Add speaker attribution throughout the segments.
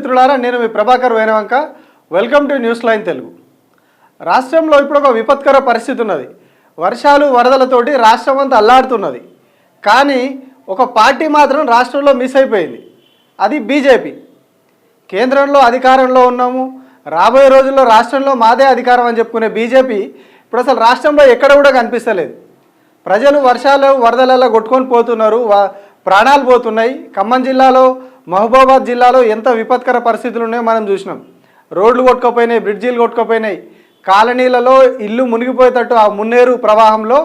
Speaker 1: మిత్రులారా నేను మీ Prabhakar Venavanka. Welcome to news line Telugu రాష్ట్రంలో ఇప్పుడు ఒక విపత్కర పరిస్థితి ఉన్నది. వర్షాలు వరదలతోటి రాష్ట్రం అంతా అల్లాడుతున్నది. కానీ ఒక పార్టీ మాత్రం రాష్ట్రంలో మిస్ అయిపోయింది. అది బీజేపీ. కేంద్రంలో అధికారంలో ఉన్నాము. రాబోయే రోజుల్లో రాష్ట్రంలో మాదే అధికారం అని చెప్పుకునే బీజేపీ ఇప్పుడు అసలు రాష్ట్రంలో ఎక్కడ కూడా కనిపిస్తలేదు. ప్రజలు వర్షాలు వరదలలో కొట్టుకొని పోతున్నారు. ప్రాణాలు పోతున్నాయి. ఖమ్మం జిల్లాలో మహబూబాబాద్ జిల్లాలో ఎంత విపత్కర పరిస్థితులు ఉన్నాయో మనం చూసినాం. రోడ్లు కొట్టుకుపోయినాయి బ్రిడ్జీలు కొట్టుకుపోయినాయి. కాలనీలలో ఇల్లు మునిగిపోయేటట్టు ఆ మున్నేరు ప్రవాహంలో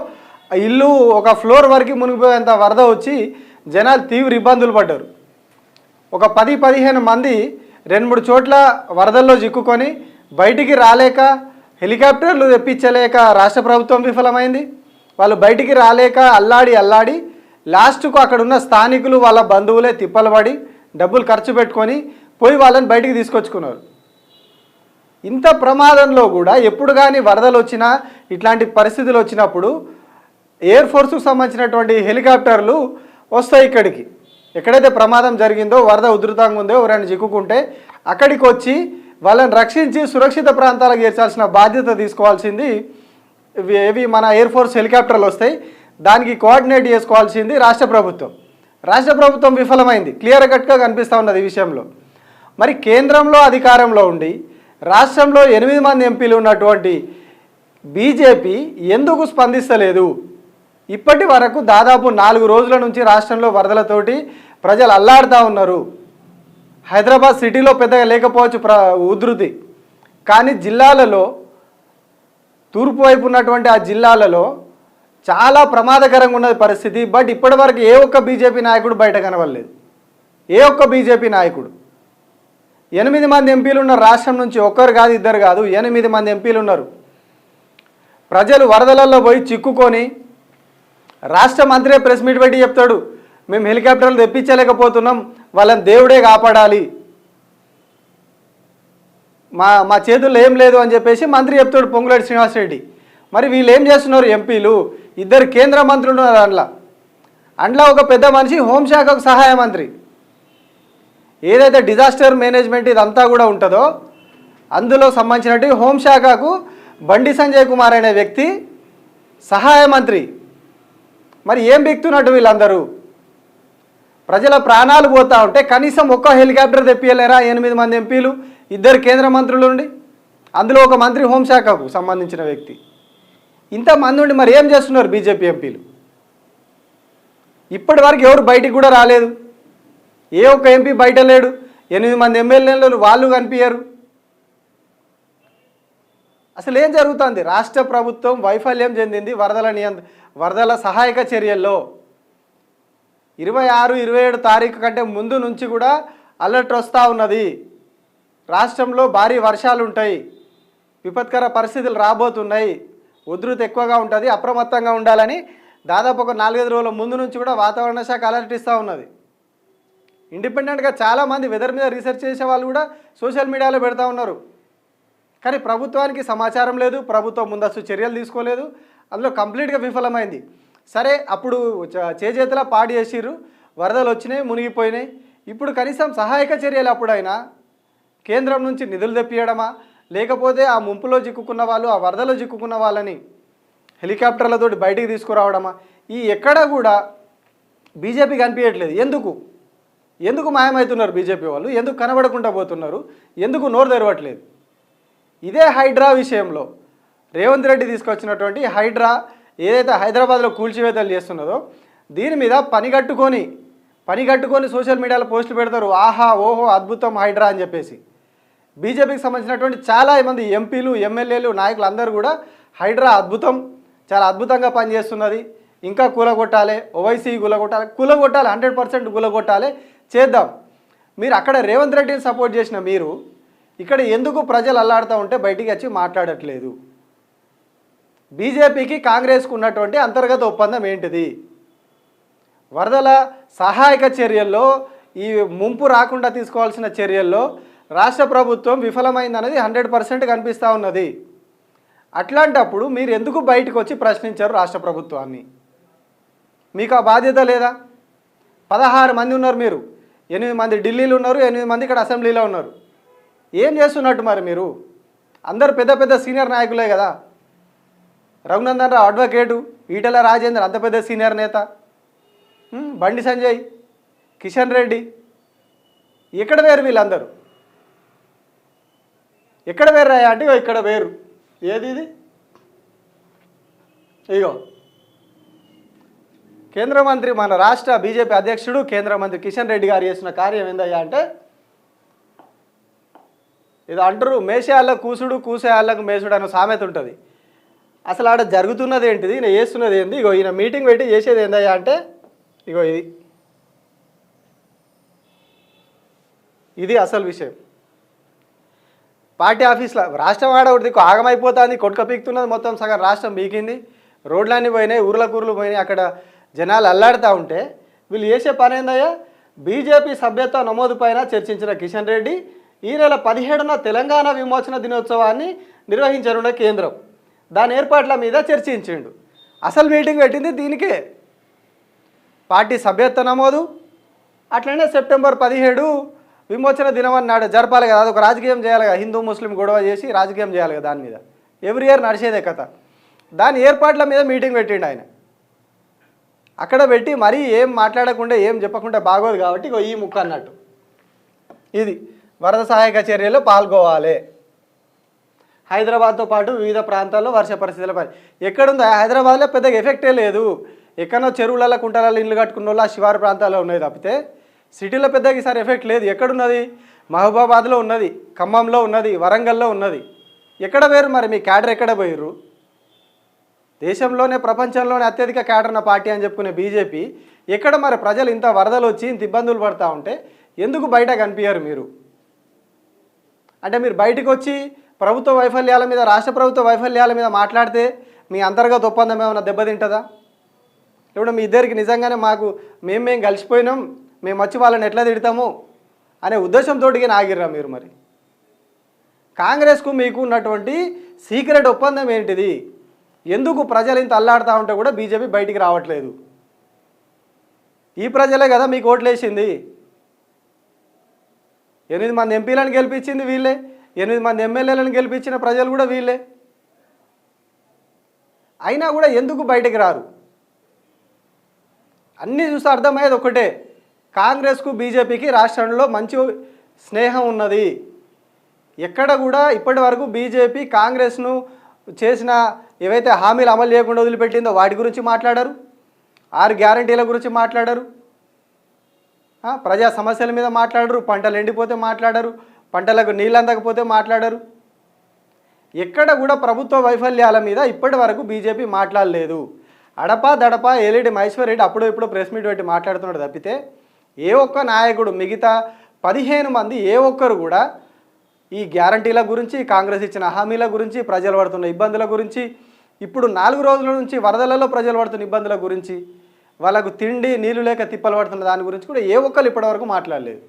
Speaker 1: ఇల్లు ఒక ఫ్లోర్ వరకు మునిగిపోయేంత వరద వచ్చి జనాలు తీవ్ర ఇబ్బందులు పడ్డారు. ఒక పది పదిహేను మంది రెండు మూడు చోట్ల వరదల్లో చిక్కుకొని బయటికి రాలేక హెలికాప్టర్లు తెప్పించలేక రాష్ట్ర ప్రభుత్వం విఫలమైంది. వాళ్ళు బయటికి రాలేక అల్లాడి అల్లాడి లాస్ట్కు అక్కడున్న స్థానికులు వాళ్ళ బంధువులే తిప్పలు పడి డబ్బులు ఖర్చు పెట్టుకొని పోయి వాళ్ళని బయటికి తీసుకొచ్చుకున్నారు. ఇంత ప్రమాదంలో కూడా ఎప్పుడు కానీ వరదలు వచ్చినా ఇట్లాంటి పరిస్థితులు వచ్చినప్పుడు ఎయిర్ ఫోర్స్కు సంబంధించినటువంటి హెలికాప్టర్లు వస్తాయి ఇక్కడికి. ఎక్కడైతే ప్రమాదం జరిగిందో వరద ఉధృతంగా ఉందో ఎవరైనా చిక్కుకుంటే అక్కడికి వచ్చి వాళ్ళని రక్షించి సురక్షిత ప్రాంతాలకు చేర్చాల్సిన బాధ్యత తీసుకోవాల్సింది. ఇవి ఏవి మన ఎయిర్ ఫోర్స్ హెలికాప్టర్లు వస్తాయి దానికి కోఆర్డినేట్ చేసుకోవాల్సింది రాష్ట్ర ప్రభుత్వం. రాష్ట్ర ప్రభుత్వం విఫలమైంది. క్లియర్ కట్గా కనిపిస్తూ ఉన్నది ఈ విషయంలో. మరి కేంద్రంలో అధికారంలో ఉండి రాష్ట్రంలో ఎనిమిది మంది ఎంపీలు ఉన్నటువంటి బీజేపీ ఎందుకు స్పందిస్తలేదు? ఇప్పటి వరకు దాదాపు నాలుగు రోజుల నుంచి రాష్ట్రంలో వరదలతోటి ప్రజలు అల్లాడుతూ ఉన్నారు. హైదరాబాద్ సిటీలో పెద్దగా లేకపోవచ్చు ప్ర ఉధృతి. కానీ జిల్లాలలో తూర్పు వైపు ఉన్నటువంటి ఆ జిల్లాలలో చాలా ప్రమాదకరంగా ఉన్నది పరిస్థితి బట్ ఇప్పటివరకు ఏ ఒక్క బీజేపీ నాయకుడు బయట కనవలేదు ఏ ఒక్క బీజేపీ నాయకుడు. ఎనిమిది మంది ఎంపీలు ఉన్న రాష్ట్రం నుంచి ఒక్కరు కాదు ఇద్దరు కాదు ఎనిమిది మంది ఎంపీలు ఉన్నారు. ప్రజలు వరదలలో పోయి చిక్కుకొని రాష్ట్ర మంత్రే ప్రెస్ మీట్ పెట్టి చెప్తాడు మేము హెలికాప్టర్లు తెప్పించలేకపోతున్నాం వాళ్ళని దేవుడే కాపాడాలి. మా మా చేతుల్లో ఏం లేదు అని చెప్పేసి మంత్రి చెప్తాడు పొంగులేటి శ్రీనివాసరెడ్డి. మరి వీళ్ళు ఏం చేస్తున్నారు ఎంపీలు? ఇద్దరు కేంద్ర మంత్రులు ఉన్నారు అందులో. అందులో ఒక పెద్ద మనిషి హోంశాఖకు సహాయ మంత్రి. ఏదైతే డిజాస్టర్ మేనేజ్మెంట్ ఇదంతా కూడా ఉంటుందో అందులో సంబంధించినట్టు హోంశాఖకు బండి సంజయ్ కుమార్ అనే వ్యక్తి సహాయ మంత్రి. మరి ఏం బిక్తున్నట్టు వీళ్ళందరూ? ప్రజల ప్రాణాలు పోతా ఉంటే కనీసం ఒక్క హెలికాప్టర్ తెప్పియలేరా? ఎనిమిది మంది ఎంపీలు ఇద్దరు కేంద్ర మంత్రులు ఉండి. అందులో ఒక మంత్రి హోంశాఖకు సంబంధించిన వ్యక్తి. ఇంతమంది ఉండి మరి ఏం చేస్తున్నారు బీజేపీ ఎంపీలు? ఇప్పటి వరకు ఎవరు బయటికి కూడా రాలేదు. ఏ ఒక్క ఎంపీ బయట లేడు. ఎనిమిది మంది ఎమ్మెల్యేలు వాళ్ళు కనిపించారు అసలు ఏం జరుగుతుంది? రాష్ట్ర ప్రభుత్వం వైఫల్యం చెందింది వరదల నియంత్ర వరదల సహాయక చర్యల్లో. ఇరవై ఆరు ఇరవై ఏడు తారీఖు కంటే ముందు నుంచి కూడా అలర్ట్ వస్తూ ఉన్నది. రాష్ట్రంలో భారీ వర్షాలు ఉంటాయి విపత్కర పరిస్థితులు రాబోతున్నాయి. ఉధృతి ఎక్కువగా ఉంటుంది అప్రమత్తంగా ఉండాలని దాదాపు ఒక నాలుగైదు రోజుల ముందు నుంచి కూడా వాతావరణ శాఖ అలర్ట్ ఇస్తూ ఉన్నది. ఇండిపెండెంట్గా చాలామంది వెదర్ మీద రీసెర్చ్ చేసే వాళ్ళు కూడా సోషల్ మీడియాలో పెడతా ఉన్నారు. కానీ ప్రభుత్వానికి సమాచారం లేదు ప్రభుత్వం ముందస్తు చర్యలు తీసుకోలేదు అందులో కంప్లీట్గా విఫలమైంది. సరే అప్పుడు చేజేతలా చేజేతులా పాడు చేసిర్రు వరదలు వచ్చినాయి మునిగిపోయినాయి. ఇప్పుడు కనీసం సహాయక చర్యలు అప్పుడైనా కేంద్రం నుంచి నిధులు తెప్పియడమా లేకపోతే ఆ ముంపులో చిక్కుకున్న వాళ్ళు ఆ వరదలో చిక్కుకున్న వాళ్ళని హెలికాప్టర్లతో బయటికి తీసుకురావడమా? ఈ ఎక్కడా కూడా బీజేపీ కనిపించట్లేదు ఎందుకు? ఎందుకు మాయమవుతున్నారు బీజేపీ వాళ్ళు? ఎందుకు కనబడకుండా పోతున్నారు? ఎందుకు నోరు తెరవట్లేదు? ఇదే హైడ్రా విషయంలో రేవంత్ రెడ్డి తీసుకొచ్చినటువంటి హైడ్రా ఏదైతే హైదరాబాద్లో కూల్చివేతలు చేస్తున్నదో దీని మీద పని కట్టుకొని పని కట్టుకొని సోషల్ మీడియాలో పోస్టులు పెడతారు. ఆహా ఓహో అద్భుతం హైడ్రా అని చెప్పేసి. బీజేపీకి సంబంధించినటువంటి చాలా మంది ఎంపీలు ఎమ్మెల్యేలు నాయకులు అందరూ కూడా హైడ్రా అద్భుతం చాలా అద్భుతంగా పనిచేస్తున్నది. ఇంకా కూలగొట్టాలి ఓవైసీ కూలగొట్టాలి కూలగొట్టాలి హండ్రెడ్ పర్సెంట్ కూలగొట్టాలి చేద్దాం. మీరు అక్కడ రేవంత్ రెడ్డిని సపోర్ట్ చేసిన మీరు ఇక్కడ ఎందుకు ప్రజలు అల్లాడుతూ ఉంటే బయటికి వచ్చి మాట్లాడట్లేదు? బీజేపీకి కాంగ్రెస్కు ఉన్నటువంటి అంతర్గత ఒప్పందం ఏంటిది? వరదల సహాయక చర్యల్లో ఈ ముంపు రాకుండా తీసుకోవాల్సిన చర్యల్లో రాష్ట్ర ప్రభుత్వం విఫలమైందనేది హండ్రెడ్ పర్సెంట్ కనిపిస్తూ ఉన్నది. అట్లాంటప్పుడు మీరు ఎందుకు బయటకు వచ్చి ప్రశ్నించారు రాష్ట్ర ప్రభుత్వాన్ని? మీకు ఆ బాధ్యత లేదా? పదహారు మంది ఉన్నారు మీరు. ఎనిమిది మంది ఢిల్లీలో ఉన్నారు ఎనిమిది మంది ఇక్కడ అసెంబ్లీలో ఉన్నారు. ఏం చేస్తున్నట్టు మరి మీరు? అందరు పెద్ద పెద్ద సీనియర్ నాయకులే కదా. రఘునందన్ రావు అడ్వకేటు ఈటల రాజేందర్ అంత పెద్ద సీనియర్ నేత. బండి సంజయ్ కిషన్ రెడ్డి. ఎక్కడ వేరు వీళ్ళందరూ? ఎక్కడ వేర్రాయా అంటే ఇగో ఇక్కడ వేరు. ఏది ఇది? ఇగో. కేంద్ర మంత్రి మన రాష్ట్ర బీజేపీ అధ్యక్షుడు కేంద్ర మంత్రి కిషన్ రెడ్డి గారు చేసిన కార్యం ఏందయ్యా అంటే ఇది అంటారు మేషేయాళ్ళ కూసుడు కూసేయాళ్ళకు మేసుడు అనే సామెత ఉంటుంది. అసలు ఆడ జరుగుతున్నది ఏంటిది? ఈయన చేస్తున్నది ఏంది? ఇగో ఈయన మీటింగ్ పెట్టి చేసేది ఏందయ్యా అంటే ఇగో ఇది. ఇది అసలు విషయం. పార్టీ ఆఫీస్లో రాష్ట్రం ఆడ ఒకటి దిక్కు ఆగమైపోతుంది కొట్టుక పీకుతున్నది మొత్తం సగం రాష్ట్రం పీకింది. రోడ్లన్నీ పోయినాయి ఊర్ల పోయినాయి అక్కడ జనాలు అల్లాడుతూ ఉంటే వీళ్ళు చేసే పని ఏందయ్యా? బీజేపీ సభ్యత్వ నమోదు పైన చర్చించిన కిషన్ రెడ్డి ఈ నెల పదిహేడున తెలంగాణ విమోచన దినోత్సవాన్ని నిర్వహించనున్న కేంద్రం. దాని ఏర్పాట్ల మీద చర్చించిండు. అసలు మీటింగ్ పెట్టింది దీనికే. పార్టీ సభ్యత్వ నమోదు. అట్లనే సెప్టెంబర్ పదిహేడు విమోచన దినం అన్నాడు జరపాలి కదా అదొక రాజకీయం చేయాలి కదా హిందూ ముస్లిం గొడవ చేసి రాజకీయం చేయాలి కదా దాని మీద. ఎవ్రీ ఇయర్ నడిచేదే కథ. దాని ఏర్పాట్ల మీద మీటింగ్ పెట్టిండు ఆయన. అక్కడ పెట్టి మరీ ఏం మాట్లాడకుండా ఏం చెప్పకుండా బాగోదు కాబట్టి ఇగో ఈ ముక్క అన్నట్టు. ఇది వరద సహాయక చర్యలో పాల్గొవాలి. హైదరాబాద్తో పాటు వివిధ ప్రాంతాల్లో వర్ష పరిస్థితులపై ఎక్కడుందో? హైదరాబాద్లో పెద్దగా ఎఫెక్టే లేదు. ఎక్కడో చెరువులలో కుంటలలో ఇల్లు కట్టుకున్న వాళ్ళు ఆ శివారు ప్రాంతాల్లో ఉన్నాయి తప్పితే సిటీలో పెద్దగా ఈసారి ఎఫెక్ట్ లేదు. ఎక్కడున్నది? మహబూబాబాద్లో ఉన్నది ఖమ్మంలో ఉన్నది వరంగల్లో ఉన్నది. ఎక్కడ పోయారు మరి? మీ క్యాడర్ ఎక్కడ పోయారు? దేశంలోనే ప్రపంచంలోనే అత్యధిక క్యాడర్ ఉన్న పార్టీ అని చెప్పుకునే బీజేపీ ఎక్కడ మరి ప్రజలు ఇంత వరదలు వచ్చి ఇంత ఇబ్బందులు పడతా ఉంటే ఎందుకు బయట కనిపించారు మీరు? అంటే మీరు బయటకు వచ్చి ప్రభుత్వ వైఫల్యాల మీద రాష్ట్ర ప్రభుత్వ వైఫల్యాల మీద మాట్లాడితే మీ అంతర్గత ఒప్పందం ఏమైనా దెబ్బతింటుందా? ఇప్పుడు మీ ఇద్దరికి నిజంగానే మాకు మేము మేము కలిసిపోయినాం? మేము వచ్చి వాళ్ళని ఎట్లా తిడతాము అనే ఉద్దేశంతో ఆగిర్రా మీరు మరి. కాంగ్రెస్కు మీకు ఉన్నటువంటి సీక్రెట్ ఒప్పందం ఏంటిది? ఎందుకు ప్రజలు ఇంత అల్లాడుతూ ఉంటే కూడా బీజేపీ బయటికి రావట్లేదు? ఈ ప్రజలే కదా మీకు ఓట్లేసింది. ఎనిమిది మంది ఎంపీలను గెలిపించింది వీళ్ళే. ఎనిమిది మంది ఎమ్మెల్యేలను గెలిపించిన ప్రజలు కూడా వీళ్ళే. అయినా కూడా ఎందుకు బయటకు రారు? అన్నీ చూస్తే అర్థమయ్యేది ఒకటే కాంగ్రెస్కు బీజేపీకి రాష్ట్రంలో మంచి స్నేహం ఉన్నది. ఎక్కడ కూడా ఇప్పటి వరకు బీజేపీ కాంగ్రెస్ను చేసిన ఏవైతే హామీలు అమలు చేయకుండా వదిలిపెట్టిందో వాటి గురించి మాట్లాడారు. ఆరు గ్యారంటీల గురించి మాట్లాడారు. ప్రజా సమస్యల మీద మాట్లాడరు. పంటలు ఎండిపోతే మాట్లాడరు. పంటలకు నీళ్ళు అందకపోతే మాట్లాడరు. ఎక్కడ కూడా ప్రభుత్వ వైఫల్యాల మీద ఇప్పటి వరకు బీజేపీ మాట్లాడలేదు. అడపా దడపా ఏలిడి మహేశ్వర్ రెడ్డి అప్పుడు ఇప్పుడు ప్రెస్ మీట్ పెట్టి మాట్లాడుతున్నాడు తప్పితే ఏ ఒక్క నాయకుడు మిగతా పదిహేను మంది ఏ ఒక్కరు కూడా ఈ గ్యారంటీల గురించి కాంగ్రెస్ ఇచ్చిన హామీల గురించి ప్రజలు పడుతున్న ఇబ్బందుల గురించి ఇప్పుడు నాలుగు రోజుల నుంచి వరదలలో ప్రజలు పడుతున్న ఇబ్బందుల గురించి వాళ్ళకు తిండి నీళ్ళు లేక తిప్పలు పడుతున్న దాని గురించి కూడా ఏ ఒక్కరు ఇప్పటివరకు మాట్లాడలేదు.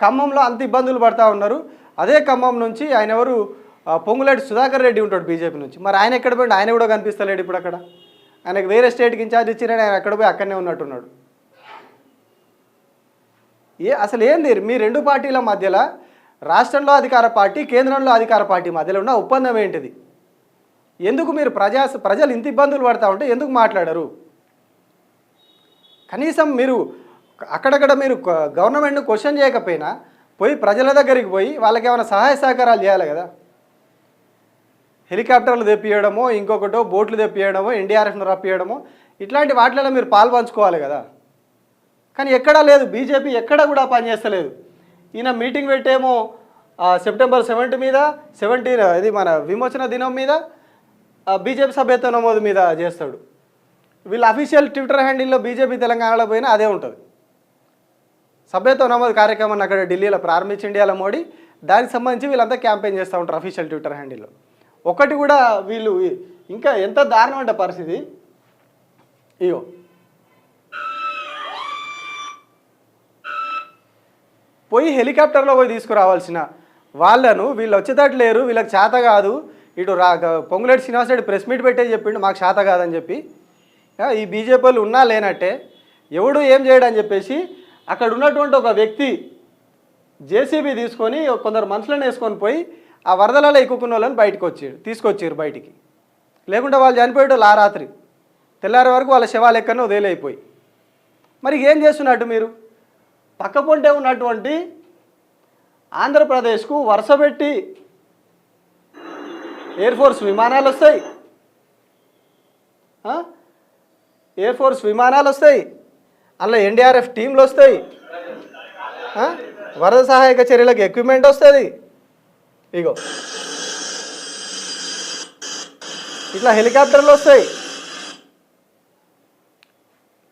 Speaker 1: ఖమ్మంలో అంత ఇబ్బందులు పడతా ఉన్నారు. అదే ఖమ్మం నుంచి ఆయన ఎవరు? పొంగులేటి సుధాకర్ రెడ్డి ఉంటాడు బీజేపీ నుంచి. మరి ఆయన ఎక్కడ పోయిండు? ఆయన కూడా కనిపిస్తలేడు ఇప్పుడు అక్కడ. ఆయనకు వేరే స్టేట్కి ఇన్ఛార్జ్ ఇచ్చిన ఆయన ఎక్కడ పోయి అక్కడనే ఉన్నట్టున్నాడు. ఏ అసలు ఏంది? మీ రెండు పార్టీల మధ్యలో రాష్ట్రంలో అధికార పార్టీ కేంద్రంలో అధికార పార్టీ మధ్యలో ఉన్న ఒప్పందం ఏంటిది? ఎందుకు మీరు ప్రజా ప్రజలు ఇంత ఇబ్బందులు పడతా ఉంటే ఎందుకు మాట్లాడరు? కనీసం మీరు అక్కడక్కడ మీరు గవర్నమెంట్ను క్వశ్చన్ చేయకపోయినా పోయి ప్రజల దగ్గరికి పోయి వాళ్ళకి ఏమైనా సహాయ సహకారాలు చేయాలి కదా? హెలికాప్టర్లు తెప్పియడమో ఇంకొకటో బోట్లు తెప్పియడమో ఎన్డీఆర్ఎఫ్ను రప్పియడమో ఇట్లాంటి వాటిలలో మీరు పాల్పంచుకోవాలి కదా? కానీ ఎక్కడా లేదు. బీజేపీ ఎక్కడ కూడా పనిచేస్తలేదు. ఈయన మీటింగ్ పెట్టేమో సెప్టెంబర్ సెవెంటీ మీద సెవెంటీన్ ఇది మన విమోచన దినం మీద ఆ, బీజేపీ సభ్యత్వ నమోదు మీద చేస్తాడు. వీళ్ళ అఫీషియల్ ట్విట్టర్ హ్యాండిల్లో బీజేపీ తెలంగాణలో పోయినా అదే ఉంటుంది. సభ్యత్వ నమోదు కార్యక్రమాన్ని అక్కడ ఢిల్లీలో ప్రారంభించి అలా మోడీ. దానికి సంబంధించి వీళ్ళంతా క్యాంపెయిన్ చేస్తూ ఉంటారు అఫీషియల్ ట్విట్టర్ హ్యాండిల్లో. ఒకటి కూడా వీళ్ళు ఇంకా ఎంత దారుణం అంటే పరిస్థితి? ఇగో. పోయి హెలికాప్టర్లో పోయి తీసుకురావాల్సిన వాళ్ళను వీళ్ళు వచ్చేటట్టు లేరు వీళ్ళకి చేత కాదు. ఇటు రా పొంగులేటి శ్రీనివాస్ రెడ్డి ప్రెస్ మీట్ పెట్టే చెప్పిండు మాకు చేత కాదని చెప్పి. ఈ బీజేపీ వాళ్ళు ఉన్నా లేనట్టే ఎవడు ఏం చేయడని చెప్పేసి అక్కడ ఉన్నటువంటి ఒక వ్యక్తి జేసీబీ తీసుకొని కొందరు మనుషులను వేసుకొని పోయి ఆ వరదలలో ఎక్కుకున్న వాళ్ళని బయటకు వచ్చారు తీసుకొచ్చారు బయటికి. లేకుంటే వాళ్ళు చనిపోయేటోళ్ళు ఆ రాత్రి. తెల్లారి వరకు వాళ్ళ శవాలు ఎక్కడనే వదిలేయిపోయి మరి ఏం చేస్తున్నట్టు మీరు? పక్కపొంటే ఉన్నటువంటి ఆంధ్రప్రదేశ్కు వరుసపెట్టి ఎయిర్ ఫోర్స్ విమానాలు వస్తాయి. ఎయిర్ ఫోర్స్ విమానాలు వస్తాయి. అందులో ఎన్డీఆర్ఎఫ్ టీంలు వస్తాయి. వరద సహాయక చర్యలకు ఎక్విప్మెంట్ వస్తుంది. ఇగో. ఇట్లా హెలికాప్టర్లు వస్తాయి.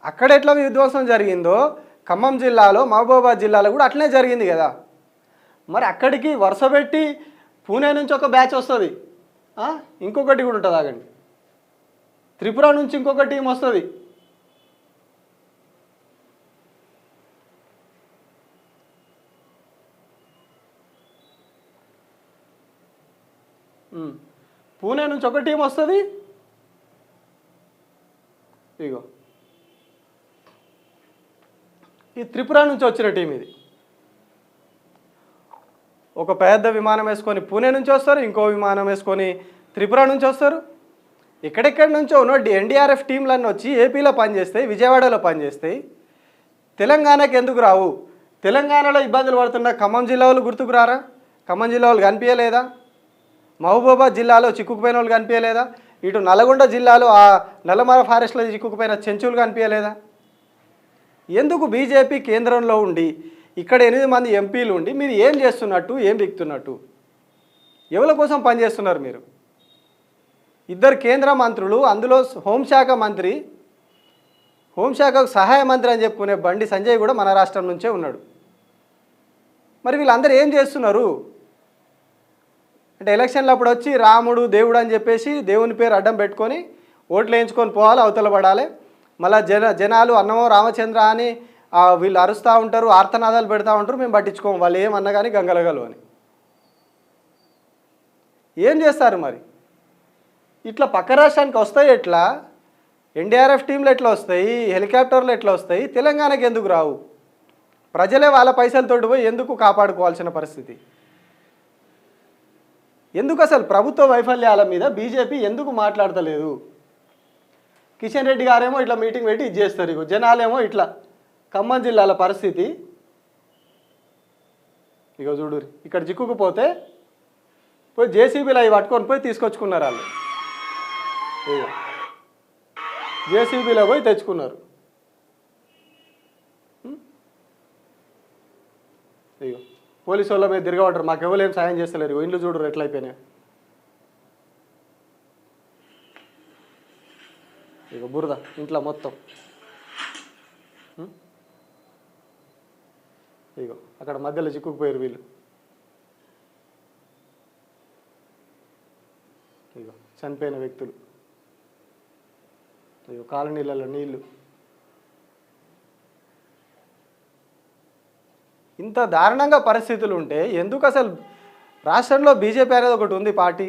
Speaker 1: అక్కడ ఎట్లా విధ్వంసం జరిగిందో ఖమ్మం జిల్లాలో మహబూబాబాద్ జిల్లాలో కూడా అట్లనే జరిగింది కదా. మరి అక్కడికి వరుస పెట్టి పూణే నుంచి ఒక బ్యాచ్ వస్తుంది. ఇంకొకటి కూడా ఉంటుంది ఆగండి. త్రిపుర నుంచి ఇంకొక టీం వస్తుంది. పూణే నుంచి ఒక టీం వస్తుంది. ఇగో. ఈ త్రిపుర నుంచి వచ్చిన టీం ఇది. ఒక పెద్ద విమానం వేసుకొని పూణే నుంచి వస్తారు ఇంకో విమానం వేసుకొని త్రిపుర నుంచి వస్తారు. ఎక్కడెక్కడి నుంచో ఉన్న ఎన్డీఆర్ఎఫ్ టీంలన్నీ వచ్చి ఏపీలో పనిచేస్తాయి విజయవాడలో పనిచేస్తాయి. తెలంగాణకి ఎందుకు రావు? తెలంగాణలో ఇబ్బందులు పడుతున్న ఖమ్మం జిల్లా వాళ్ళు గుర్తుకు రారా? ఖమ్మం జిల్లా వాళ్ళు కనిపించలేదా? మహబూబాబాద్ జిల్లాలో చిక్కుకుపోయిన వాళ్ళు కనిపించలేదా? ఇటు నల్గొండ జిల్లాలో ఆ నల్లమల ఫారెస్ట్లో చిక్కుకుపోయిన చెంచులు కనిపించలేదా? ఎందుకు బీజేపీ కేంద్రంలో ఉండి ఇక్కడ ఎనిమిది మంది ఎంపీలు ఉండి మీరు ఏం చేస్తున్నట్టు ఏం దిక్కుతున్నట్టు ఎవరి కోసం పనిచేస్తున్నారు మీరు? ఇద్దరు కేంద్ర మంత్రులు అందులో హోంశాఖ మంత్రి హోంశాఖకు సహాయ మంత్రి అని చెప్పుకునే బండి సంజయ్ కూడా మన రాష్ట్రం నుంచే ఉన్నాడు. మరి వీళ్ళందరూ ఏం చేస్తున్నారు? అంటే ఎలక్షన్లు అప్పుడు వచ్చి రాముడు దేవుడు అని చెప్పేసి దేవుని పేరు అడ్డం పెట్టుకొని ఓట్లు వేయించుకొని పోవాలి అవతల పడాలి. మళ్ళీ జన జనాలు అన్నమో రామచంద్ర అని వీళ్ళు అరుస్తూ ఉంటారు ఆర్తనాదాలు పెడతా ఉంటారు మేము పట్టించుకోము. వాళ్ళు ఏమన్నా కానీ గంగలగలు అని. ఏం చేస్తారు మరి? ఇట్లా పక్క రాష్ట్రానికి వస్తాయి ఎట్లా? ఎన్డీఆర్ఎఫ్ టీంలు ఎట్లా వస్తాయి? హెలికాప్టర్లు ఎట్లా వస్తాయి? తెలంగాణకి ఎందుకు రావు? ప్రజలే వాళ్ళ పైసలతోటి పోయి ఎందుకు కాపాడుకోవాల్సిన పరిస్థితి? ఎందుకు అసలు ప్రభుత్వ వైఫల్యాల మీద బీజేపీ ఎందుకు మాట్లాడతలేదు? కిషన్ రెడ్డి గారేమో ఇట్లా మీటింగ్ పెట్టి ఇది చేస్తారు ఇగో. జనాలేమో ఇట్లా ఖమ్మం జిల్లాల పరిస్థితి. ఇగో చూడురి ఇక్కడ చిక్కుకుపోతే పోయి జేసీబీలు అవి పట్టుకొని పోయి తీసుకొచ్చుకున్నారు వాళ్ళు. ఇగో. జేసీబీలో పోయి తెచ్చుకున్నారు. ఇగో. పోలీసు వాళ్ళ మీద తిరగబడ్డారు. మాకు ఎవరు ఏం సాయం చేస్తలేరు. ఇగో ఇండ్లు చూడరు ఎట్లయిపోయినాయి. ఇక బురద ఇంట్లో మొత్తం. ఇగో అక్కడ మధ్యలో చిక్కుకుపోయారు వీళ్ళు. ఇగో చనిపోయిన వ్యక్తులు. ఇగో కాలనీలలో నీళ్ళు ఇంత దారుణంగా పరిస్థితులు ఉంటే ఎందుకు అసలు రాష్ట్రంలో బీజేపీ అనేది ఒకటి ఉంది పార్టీ?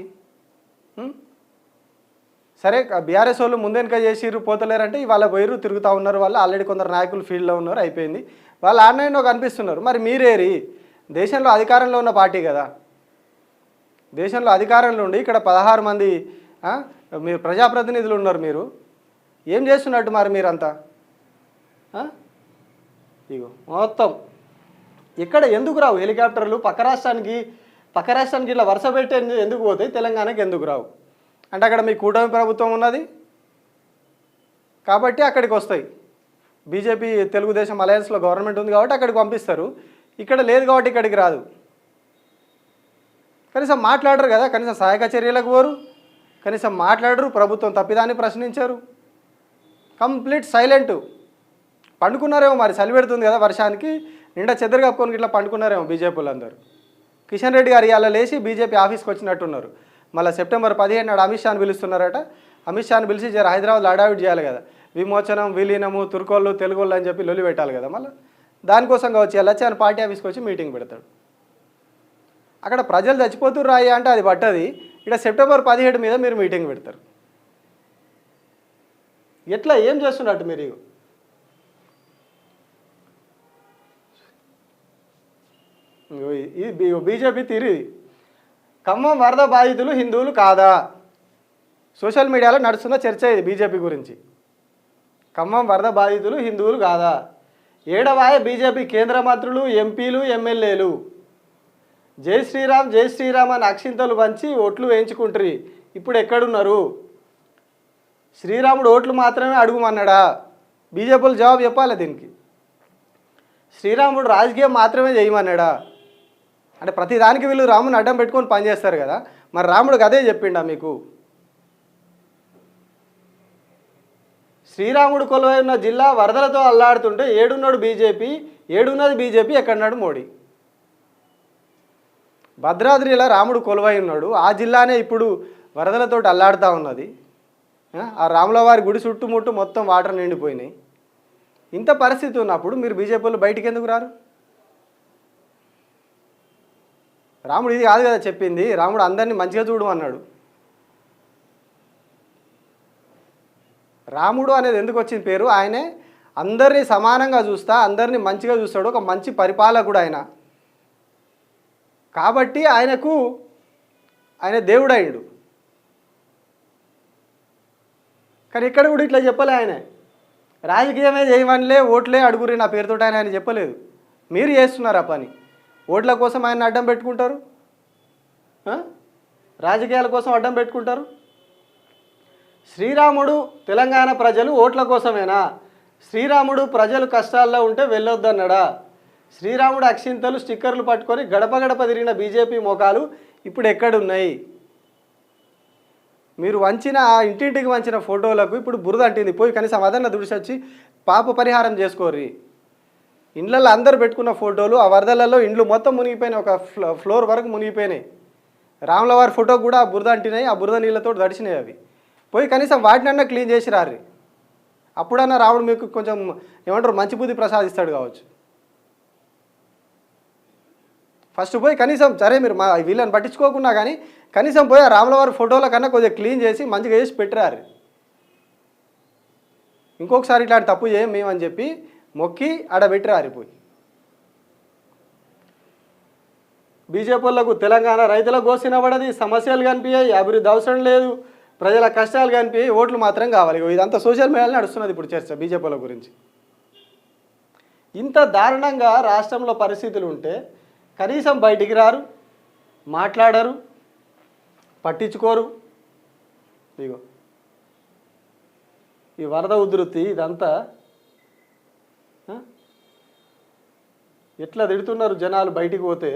Speaker 1: సరే బీఆర్ఎస్ వాళ్ళు ముందెనక చేసిర్రు పోతలేరంటే ఇవాళ పోయిర్రు తిరుగుతూ ఉన్నారు వాళ్ళు. ఆల్రెడీ కొందరు నాయకులు ఫీల్డ్లో ఉన్నారు అయిపోయింది. వాళ్ళు ఆన్లైన్లో కనిపిస్తున్నారు మరి మీరేరి? దేశంలో అధికారంలో ఉన్న పార్టీ కదా. దేశంలో అధికారంలో ఉండి ఇక్కడ పదహారు మంది మీరు ప్రజాప్రతినిధులు ఉన్నారు మీరు. ఏం చేస్తున్నట్టు మరి మీరంతా? ఇగో మొత్తం. ఇక్కడ ఎందుకు రావు? హెలికాప్టర్లు పక్క రాష్ట్రానికి పక్క రాష్ట్రానికి ఇట్లా వరుస పెట్టి ఎందుకు పోతాయి? తెలంగాణకి ఎందుకు రావు? అంటే అక్కడ మీ కూటమి ప్రభుత్వం ఉన్నది. కాబట్టి అక్కడికి వస్తాయి. బీజేపీ తెలుగుదేశం అలయన్స్లో గవర్నమెంట్ ఉంది కాబట్టి అక్కడికి పంపిస్తారు. ఇక్కడ లేదు కాబట్టి ఇక్కడికి రాదు. కనీసం మాట్లాడరు కదా కనీసం సహాయక చర్యలకు పోరు. కనీసం మాట్లాడరు ప్రభుత్వం తప్పిదాన్ని ప్రశ్నించారు. Complete silent. పండుకున్నారేమో మరి చలి పెడుతుంది కదా వర్షానికి. నిండా చెద్దరు కప్పుకొని ఇట్లా పండుకున్నారేమో బీజేపీ వాళ్ళందరూ. కిషన్ రెడ్డి గారు ఇవాళ లేచి బీజేపీ ఆఫీస్కి వచ్చినట్టున్నారు. మళ్ళీ సెప్టెంబర్ పదిహేను నాడు అమిత్ షాను పిలుస్తున్నారట. అమిత్ షాను పిలిచి జర హైదరాబాద్లో అడావిడ్ చేయాలి కదా. విమోచనం విలీనము తుర్కోళ్ళు తెలుగోళ్ళు అని చెప్పి లొలి పెట్టాలి కదా మళ్ళీ. దానికోసం వచ్చి ఇలా వచ్చి ఆయన పార్టీ ఆఫీస్కి వచ్చి మీటింగ్ పెడతాడు. అక్కడ ప్రజలు చచ్చిపోతున్నారు రాయి అంటే అది పట్టది. ఇక్కడ సెప్టెంబర్ పదిహేడు మీద మీరు మీటింగ్ పెడతారు. ఎట్లా ఏం చేస్తున్నట్టు మీరు ఇది బీజేపీ తీరు ఖమ్మం వరద బాధితులు హిందువులు కాదా? సోషల్ మీడియాలో నడుస్తున్న చర్చ ఇది బీజేపీ గురించి. ఖమ్మం వరద బాధితులు హిందువులు కాదా? ఏడవాయ బీజేపీ కేంద్ర మంత్రులు ఎంపీలు ఎమ్మెల్యేలు. జై శ్రీరామ్ జై శ్రీరామ్ అని అక్షింతలు పంచి ఓట్లు వేయించుకుంటారు. ఇప్పుడు ఎక్కడున్నారు? శ్రీరాముడు ఓట్లు మాత్రమే అడుగుమన్నాడా? బీజేపీలు జవాబు చెప్పాలి దీనికి. శ్రీరాముడు రాజకీయం మాత్రమే చేయమన్నాడా? అంటే ప్రతి దానికి వీళ్ళు రాముని అడ్డం పెట్టుకొని పనిచేస్తారు కదా. మరి రాముడికి అదే చెప్పిండా మీకు? శ్రీరాముడు కొలువై ఉన్న జిల్లా వరదలతో అల్లాడుతుంటే ఏడున్నాడు బీజేపీ ఏడున్నది బీజేపీ ఎక్కడున్నాడు మోడీ? భద్రాద్రిలో రాముడు కొలువై ఉన్నాడు. ఆ జిల్లానే ఇప్పుడు వరదలతో అల్లాడుతూ ఉన్నది. ఆ, రాములవారి గుడి చుట్టుముట్టు మొత్తం వాటర్ నిండిపోయినాయి. ఇంత పరిస్థితి ఉన్నప్పుడు మీరు బీజేపీలో బయటికి ఎందుకు రారు? రాముడు ఇది కాదు కదా చెప్పింది. రాముడు అందరినీ మంచిగా చూడు అన్నాడు. రాముడు అనేది ఎందుకు వచ్చింది పేరు? ఆయనే అందరినీ సమానంగా చూస్తా అందరినీ మంచిగా చూస్తాడు. ఒక మంచి పరిపాలకుడు ఆయన. కాబట్టి ఆయనకు ఆయన దేవుడైండు కానీ ఇక్కడ కూడా ఇట్లా చెప్పలే ఆయన. రాజకీయమే చేయమనిలే ఓట్లే అడుగురి నా పేరుతో ఆయన ఆయన చెప్పలేదు. మీరు చేస్తున్నారు ఆ పని? ఓట్ల కోసం ఆయన అడ్డం పెట్టుకుంటారు? రాజకీయాల కోసం అడ్డం పెట్టుకుంటారు? శ్రీరాముడు తెలంగాణ ప్రజలు ఓట్ల కోసమేనా? శ్రీరాముడు ప్రజలు కష్టాల్లో ఉంటే వెళ్ళొద్దన్నాడా? శ్రీరాముడు అక్షింతలు స్టిక్కర్లు పట్టుకొని గడప గడప తిరిగిన బీజేపీ మోకాలు ఇప్పుడు ఎక్కడున్నాయి? మీరు వంచిన ఆ ఇంటింటికి వంచిన ఫోటోలకు ఇప్పుడు బురద అంటింది. పోయి కనీసం అదన్న దుడిసొచ్చి పాప పరిహారం చేసుకోర్రి. ఇండ్లలో అందరు పెట్టుకున్న ఫోటోలు ఆ వరదలలో ఇండ్లు మొత్తం మునిగిపోయినాయి. ఒక ఫ్లో ఫ్లోర్ వరకు మునిగిపోయినాయి. రాముల వారి ఫోటో కూడా ఆ బురద అంటినాయి ఆ బురద నీళ్ళతో దడిచినాయి అవి. పోయి కనీసం వాటినన్నా క్లీన్ చేసి రారు అప్పుడన్నా రావుడు మీకు కొంచెం ఏమంటారు మంచి బుద్ధి ప్రసాదిస్తాడు కావచ్చు. ఫస్ట్ పోయి కనీసం సరే మీరు మా వీళ్ళని పట్టించుకోకుండా కానీ కనీసం పోయి ఆ రాముల వారి ఫోటోల కన్నా కొద్దిగా క్లీన్ చేసి మంచిగా చేసి పెట్టిరారు. ఇంకొకసారి ఇట్లాంటి తప్పు చేయం మేమని చెప్పి మొక్కి అడబెట్టి రారిపోయి బీజేపీలకు తెలంగాణ రైతుల గోసిన పడది సమస్యలు కనిపించాయి అభివృద్ధి అవసరం లేదు ప్రజల కష్టాలు కనిపించాయి ఓట్లు మాత్రం కావాలి. ఇదంతా సోషల్ మీడియాలో నడుస్తున్నది ఇప్పుడు చర్చ బీజేపీల గురించి. ఇంత దారుణంగా రాష్ట్రంలో పరిస్థితులు ఉంటే కనీసం బయటికి రారు మాట్లాడరు పట్టించుకోరు. ఇగో ఈ వరద ఉధృతి ఇదంతా ఆ? ఎట్లా తిడుతున్నారు జనాలు బయటికి పోతే?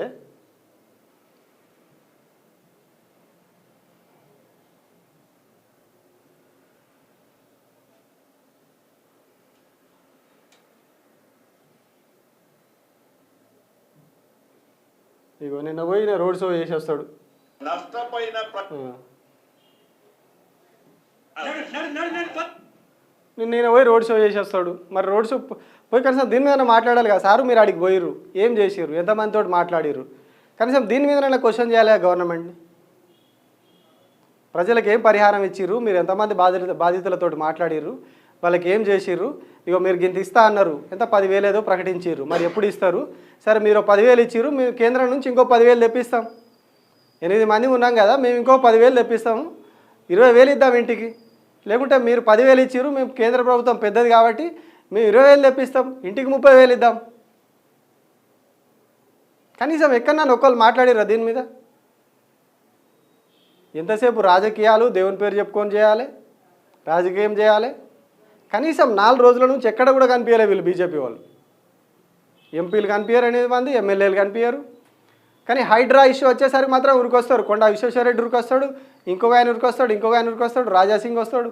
Speaker 1: ఇగో నిన్న పోయిన రోడ్ షో చేసి వస్తాడు
Speaker 2: నష్టపోయిన
Speaker 1: నేను నిన్న పోయి రోడ్ షో చేసేస్తాడు. మరి రోడ్ షో పోయి కనీసం దీని మీద మాట్లాడాలి కదా. సారు మీరు అడిగి పోయిర్రు. ఏం చేసిర్రు? ఎంతమందితో మాట్లాడిర్రు? కనీసం దీని మీద క్వశ్చన్ చేయాలి గవర్నమెంట్ని ప్రజలకు ఏం పరిహారం ఇచ్చిర్రు? మీరు ఎంతమంది బాధిత బాధితులతో మాట్లాడిర్రు? వాళ్ళకి ఏం చేసిర్రు? ఇగో మీరు గింత ఇస్తా అన్నారు. ఎంత? పదివేలు ఏదో ప్రకటించిర్రు. మరి ఎప్పుడు ఇస్తారు? సరే మీరు పదివేలు ఇచ్చిర్రు. మేము కేంద్రం నుంచి ఇంకో పదివేలు తెప్పిస్తాం. ఎనిమిది మంది ఉన్నాం కదా. మేము ఇంకో పదివేలు తెప్పిస్తాము. ఇరవై వేలు ఇద్దాం ఇంటికి. లేకుంటే మీరు పదివేలు ఇచ్చిర్రు మేము కేంద్ర ప్రభుత్వం పెద్దది కాబట్టి మేము ఇరవై వేలు తెప్పిస్తాం ఇంటికి ముప్పై వేలు ఇద్దాం. కనీసం ఎక్కడన్నా ఒక్కళ్ళు మాట్లాడిర్రా దీని మీద? ఎంతసేపు రాజకీయాలు దేవుని పేరు చెప్పుకొని చేయాలి రాజకీయం చేయాలి? కనీసం నాలుగు రోజుల నుంచి ఎక్కడ కూడా కనిపించలే వీళ్ళు బీజేపీ వాళ్ళు. ఎంపీలు కనిపించారు అనేది మంది ఎమ్మెల్యేలు కనిపించారు కానీ హైడ్రా ఇష్యూ వచ్చేసరికి మాత్రం ఊరికొస్తారు కొండ విశ్వేశ్వరరెడ్డి ఉరికొస్తాడు ఇంకొక ఆయన ఉరికొస్తాడు ఇంకొక ఆయన ఉరికొస్తాడు రాజాసింగ్ వస్తాడు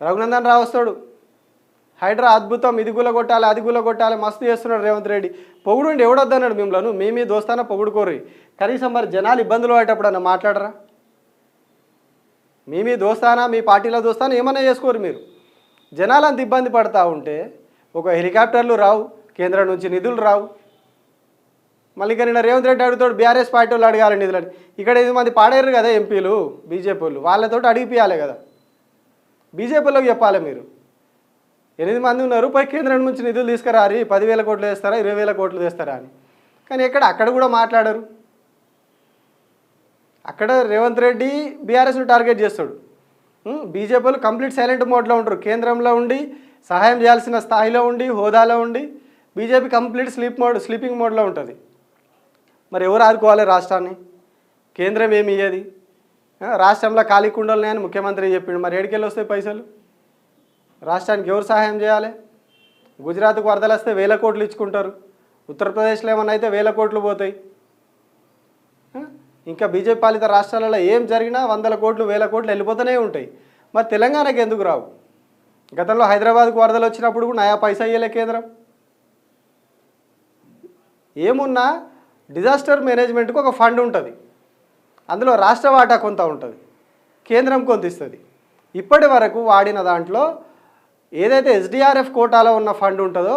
Speaker 1: రఘునందన్ రావు వస్తాడు. హైడ్రా అద్భుతం ఇది గుల కొట్టాలి అది గుల కొట్టాలి మస్తు చేస్తున్నాడు రేవంత్ రెడ్డి. పొగుడుండి ఎవడొద్దన్నాడు మిమ్మల్ని? మీ మీ దోస్తానా పొగుడుకోర్రి? కనీసం మరి జనాలు ఇబ్బందులు పడేటప్పుడు అన్న మాట్లాడరా? మీ మీ దోస్తానా మీ పార్టీలో దోస్తానా ఏమన్నా చేసుకోరు మీరు? జనాలు అంత ఇబ్బంది పడతా ఉంటే ఒక హెలికాప్టర్లు రావు కేంద్రం నుంచి నిధులు రావు మళ్ళీ ఇక నిన్న రేవంత్ రెడ్డి అడుగుతాడు బీఆర్ఎస్ పార్టీ వాళ్ళు అడగాలి నిధులని ఇక్కడ ఇది మంది పాడేరు కదా ఎంపీలు బీజేపీ వాళ్ళు. వాళ్ళతో అడిగిపోయాలి కదా. బీజేపీలోకి చెప్పాలి మీరు. ఎనిమిది మంది ఉన్నారు పై కేంద్రం నుంచి నిధులు తీసుకురారి పదివేల కోట్లు వేస్తారా ఇరవై వేల కోట్లు తెస్తారా అని. కానీ ఎక్కడ? అక్కడ కూడా మాట్లాడరు. అక్కడ రేవంత్ రెడ్డి బీఆర్ఎస్ను టార్గెట్ చేస్తాడు. బీజేపీలు కంప్లీట్ సైలెంట్ మోడ్లో ఉంటారు కేంద్రంలో ఉండి సహాయం చేయాల్సిన స్థాయిలో ఉండి హోదాలో ఉండి BJP complete sleep mode sleeping మోడ్లో ఉంటుంది. మరి ఎవరు ఆదుకోవాలి రాష్ట్రాన్ని? కేంద్రం ఏమి ఇయ్యేది? రాష్ట్రంలో ఖాళీ కుండలు అని ముఖ్యమంత్రి చెప్పిండు. మరి ఏడికెళ్ళి వస్తాయి పైసలు? రాష్ట్రానికి ఎవరు సహాయం చేయాలి? గుజరాత్కు వరదలు వస్తే వేల కోట్లు ఇచ్చుకుంటారు. ఉత్తరప్రదేశ్లో ఏమన్నా అయితే వేల కోట్లు పోతాయి. ఇంకా బీజేపీ పాలిత రాష్ట్రాలలో ఏం జరిగినా వందల కోట్లు వేల కోట్లు వెళ్ళిపోతూనే ఉంటాయి. మరి తెలంగాణకి ఎందుకు రావు? గతంలో హైదరాబాద్కు వరదలు వచ్చినప్పుడు కూడా నయా పైసా ఇయ్యలే కేంద్రం. ఏమున్నా డిజాస్టర్ మేనేజ్మెంట్కు ఒక ఫండ్ ఉంటుంది. అందులో రాష్ట్ర వాటా కొంత ఉంటుంది. కేంద్రం కొంత ఇస్తుంది. ఇప్పటి వరకు వాడిన దాంట్లో ఏదైతే ఎస్డిఆర్ఎఫ్ కోటాలో ఉన్న ఫండ్ ఉంటుందో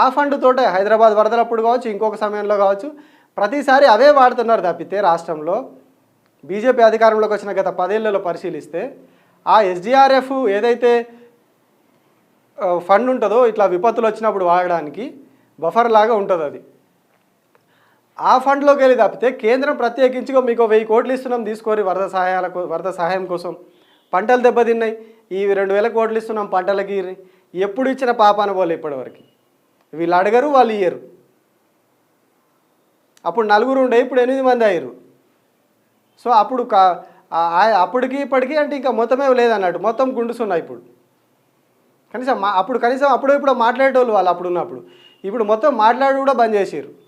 Speaker 1: ఆ ఫండ్ తోటే హైదరాబాద్ వరదలప్పుడు కావచ్చు ఇంకొక సమయంలో కావచ్చు ప్రతిసారి అవే వాడుతున్నారు తప్పితే రాష్ట్రంలో బీజేపీ అధికారంలోకి వచ్చిన గత పదేళ్ళలో పరిశీలిస్తే ఆ ఎస్డిఆర్ఎఫ్ ఏదైతే ఫండ్ ఉంటుందో ఇట్లా విపత్తులు వచ్చినప్పుడు వాడడానికి బఫర్ లాగా ఉంటుంది అది ఆ ఫండ్లోకి వెళ్ళి తప్పితే కేంద్రం ప్రత్యేకించి మీకు వెయ్యి కోట్లు ఇస్తున్నాం తీసుకోరి వరద సహాయాలకు వరద సహాయం కోసం. పంటలు దెబ్బతిన్నాయి. ఈ రెండు వేల కోట్లు ఇస్తున్నాం పంటలకి ఎప్పుడు ఇచ్చిన పాపాన పోలే ఇప్పటివరకు? వీళ్ళు అడగరు వాళ్ళు ఇయ్యరు. అప్పుడు నలుగురు ఉండే ఇప్పుడు ఎనిమిది మంది అయ్యారు సో అప్పుడు కా ఆ- అప్పటికి ఇప్పటికి అంటే ఇంకా మొత్తమే లేదన్నట్టు. మొత్తం గుండుసున్నాయి ఇప్పుడు. కనీసం మా అప్పుడు కనీసం అప్పుడు ఇప్పుడు మాట్లాడేటోళ్ళు వాళ్ళు అప్పుడు ఉన్నప్పుడు ఇప్పుడు మొత్తం మాట్లాడి కూడా బంద్ చేసారు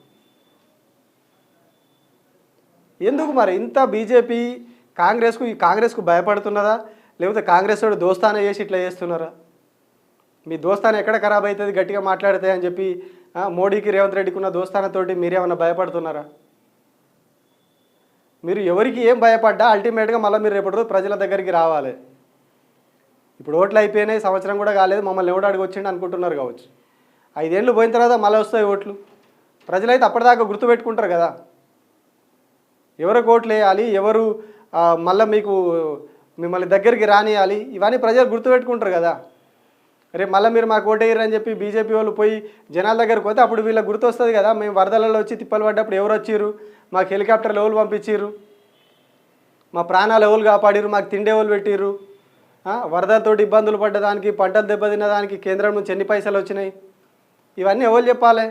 Speaker 1: ఎందుకు మరి? ఇంత బీజేపీ కాంగ్రెస్కు ఈ కాంగ్రెస్కు భయపడుతున్నదా? లేకపోతే కాంగ్రెస్ వాడు దోస్తాన చేసి ఇట్లా చేస్తున్నారా? మీ దోస్తాన ఎక్కడ ఖరాబ్ అవుతుంది గట్టిగా మాట్లాడితే అని చెప్పి మోడీకి రేవంత్ రెడ్డికి ఉన్న దోస్తానతోటి మీరేమన్నా భయపడుతున్నారా? మీరు ఎవరికి ఏం భయపడ్డా అల్టిమేట్గా మళ్ళీ మీరు రేపటి రోజు ప్రజల దగ్గరికి రావాలి. ఇప్పుడు ఓట్లు అయిపోయినాయి సంవత్సరం కూడా కాలేదు మమ్మల్ని ఎవడు అడిగి వచ్చిండు అనుకుంటున్నారు కావచ్చు. ఐదేళ్ళు పోయిన తర్వాత మళ్ళీ వస్తాయి ఓట్లు. ప్రజలైతే అప్పటిదాకా గుర్తుపెట్టుకుంటారు కదా. ఎవరికి ఓట్లు వేయాలి ఎవరు మళ్ళీ మీకు మిమ్మల్ని దగ్గరికి రానియాలి ఇవన్నీ ప్రజలు గుర్తుపెట్టుకుంటారు కదా. రేపు మళ్ళీ మీరు మాకు ఓటేయరని చెప్పి బీజేపీ వాళ్ళు పోయి జనాల దగ్గరికి పోతే అప్పుడు వీళ్ళకి గుర్తొస్తుంది కదా మేము వరదలలో వచ్చి తిప్పలు పడ్డప్పుడు ఎవరు వచ్చారు మాకు హెలికాప్టర్లు ఎవరు పంపించిర్రు మా ప్రాణాలు ఎవరు కాపాడారు మాకు తిండి ఎవరు పెట్టిర్రు వరదలతోటి ఇబ్బందులు పడ్డదానికి పంటలు దెబ్బతిన్నదానికి కేంద్రం నుంచి ఎన్ని పైసలు వచ్చినాయి? ఇవన్నీ ఎవరు చెప్పాలి?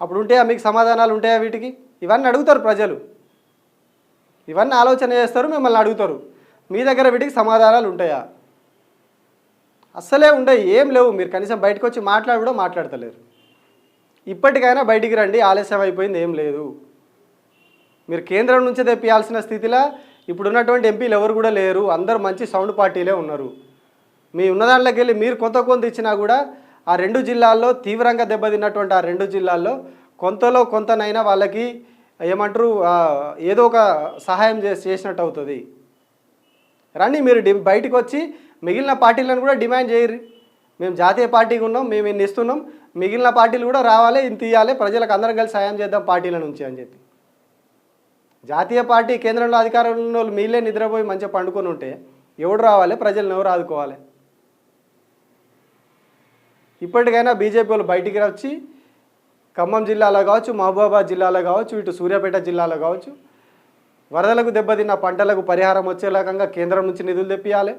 Speaker 1: అప్పుడు ఉంటాయా మీకు సమాధానాలు ఉంటాయా వీటికి? ఇవన్నీ అడుగుతారు ప్రజలు. ఇవన్నీ ఆలోచన చేస్తారు మిమ్మల్ని అడుగుతారు. మీ దగ్గర వీటికి సమాధానాలు ఉంటాయా? అస్సలే ఉండవు ఏం లేవు. మీరు కనీసం బయటకు వచ్చి మాట్లాడి కూడా మాట్లాడతలేరు. ఇప్పటికైనా బయటికి రండి ఆలస్యం అయిపోయింది ఏం లేదు. మీరు కేంద్రం నుంచి తెప్పియాల్సిన స్థితిలో ఇప్పుడున్నటువంటి ఎంపీలు ఎవరు కూడా లేరు. అందరూ మంచి సౌండ్ పార్టీలే ఉన్నారు. మీ ఉన్న దాంట్లోకి వెళ్ళి మీరు కొంత కొంత ఇచ్చినా కూడా ఆ రెండు జిల్లాల్లో తీవ్రంగా దెబ్బతిన్నటువంటి ఆ రెండు జిల్లాల్లో కొంతలో కొంతనైనా వాళ్ళకి ఏమంటారు ఏదో ఒక సహాయం చేసి చేసినట్టు అవుతుంది. రండి మీరు డి బయటకు వచ్చి మిగిలిన పార్టీలను కూడా డిమాండ్ చేయరు మేము జాతీయ పార్టీగా ఉన్నాం మేము ఇన్ని ఇస్తున్నాం మిగిలిన పార్టీలు కూడా రావాలి ఇంత ఇవ్వాలి ప్రజలకు అందరం కలిసి సాయం చేద్దాం పార్టీల నుంచి అని చెప్పి. జాతీయ పార్టీ కేంద్రంలో అధికారంలో ఉన్న వాళ్ళు మీలే నిద్రపోయి మంచిగా పండుకొని ఉంటే ఎవడు రావాలి ప్రజలను ఎవరు ఆదుకోవాలి? ఇప్పటికైనా బీజేపీ వాళ్ళు బయటికి వచ్చి ఖమ్మం జిల్లాలో కావచ్చు మహబూబాబాద్ జిల్లాలో కావచ్చు ఇటు సూర్యాపేట జిల్లాలో కావచ్చు వరదలకు దెబ్బతిన్న పంటలకు పరిహారం వచ్చేలాగా కేంద్రం నుంచి నిధులు తెప్పియాలి.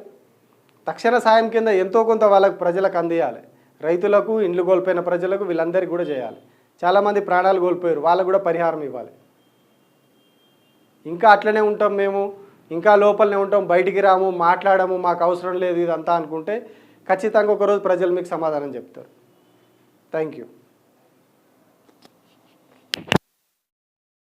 Speaker 1: తక్షణ సాయం కింద ఎంతో కొంత వాళ్ళకు ప్రజలకు అందియాలి. రైతులకు ఇండ్లు కోల్పోయిన ప్రజలకు వీళ్ళందరికీ కూడా చేయాలి. చాలామంది ప్రాణాలు కోల్పోయారు వాళ్ళకు కూడా పరిహారం ఇవ్వాలి. ఇంకా అట్లనే ఉంటాం మేము ఇంకా లోపలనే ఉంటాం బయటికి రాము మాట్లాడము మాకు అవసరం లేదు ఇదంతా అనుకుంటే ఖచ్చితంగా ఒకరోజు ప్రజలు మీకు సమాధానం చెప్తారు. Thank you